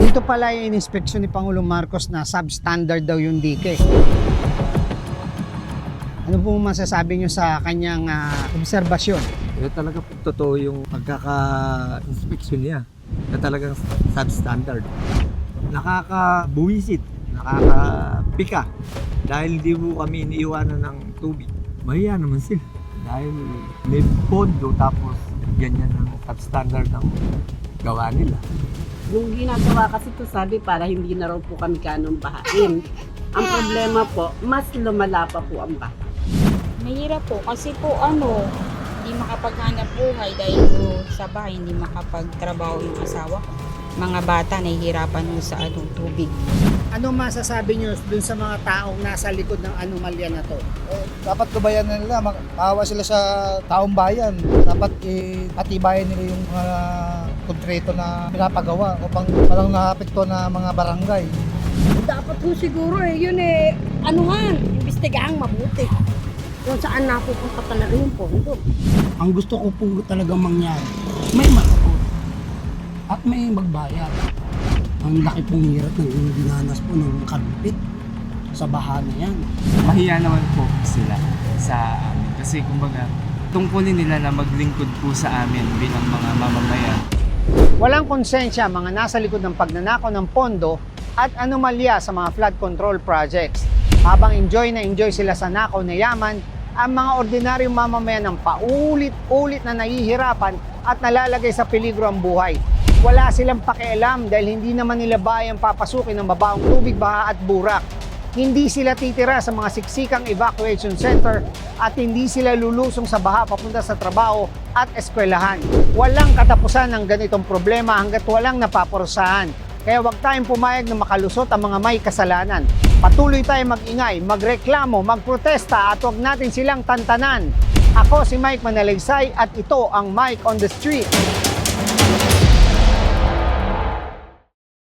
Dito pala yung inspeksyon ni Pangulong Marcos na substandard daw yung dike. Ano po masasabi nyo sa kanyang ah, obserbasyon? Eh talaga po totoo yung pagkaka-inspection niya na talagang substandard. Nakakabuwisit, nakakapika dahil hindi po kami iniiwanan ng tubig. Mahiya naman sila dahil may pondo tapos ganyan ang substandard ng gawa nila. Yung ginagawa kasi to sabi para hindi na raw po kami kanong bahain. Ang problema po, mas lumala pa po ang baha. Mahirap po kasi po ano, hindi makapaghanap buhay dahil po sa bahay hindi makapagtrabaho yung asawa ko. Mga bata nahihirapan po sa anong tubig. Ano masasabi nyo dun sa mga taong nasa likod ng anomalya na to? Eh, dapat gabayan na nila, maawa sila sa taong bayan. Dapat eh, atibayan nila yung mga konkreto na pinapagawa upang walang naapekto na mga barangay. Dapat po siguro eh, yun eh, anuhan, imbestigahang mabuti. Kung saan napupunta talaga yung pondo. Ang gusto ko po talagang mangyari, may masagot at may magbayad. Ang laki pong hirap ng dinanas po ng kadpit sa baha na yan. mahiya naman po sila sa amin. Kasi kumbaga, tungkulin nila na maglingkod po sa amin bilang mga mamamayan. Walang konsensya mga nasa likod ng pagnanakaw ng pondo at anomalya sa mga flood control projects. Habang enjoy na enjoy sila sa nakaw na yaman, ang mga ordinaryong mamamayan ng paulit-ulit na nahihirapan at nalalagay sa peligro ang buhay. Wala silang pakialam dahil hindi naman nila bayang papasukin ng mabaong tubig, baha at burak. Hindi sila titira sa mga siksikang evacuation center at hindi sila lulusong sa baha papunta sa trabaho at eskwelahan. Walang katapusan ng ganitong problema hanggat walang napaparusahan. Kaya huwag tayong pumayag na makalusot ang mga may kasalanan. Patuloy tayong mag-ingay, magreklamo, magprotesta at huwag natin silang tantanan. Ako si Mike Manalaysay at ito ang Mike on the Street.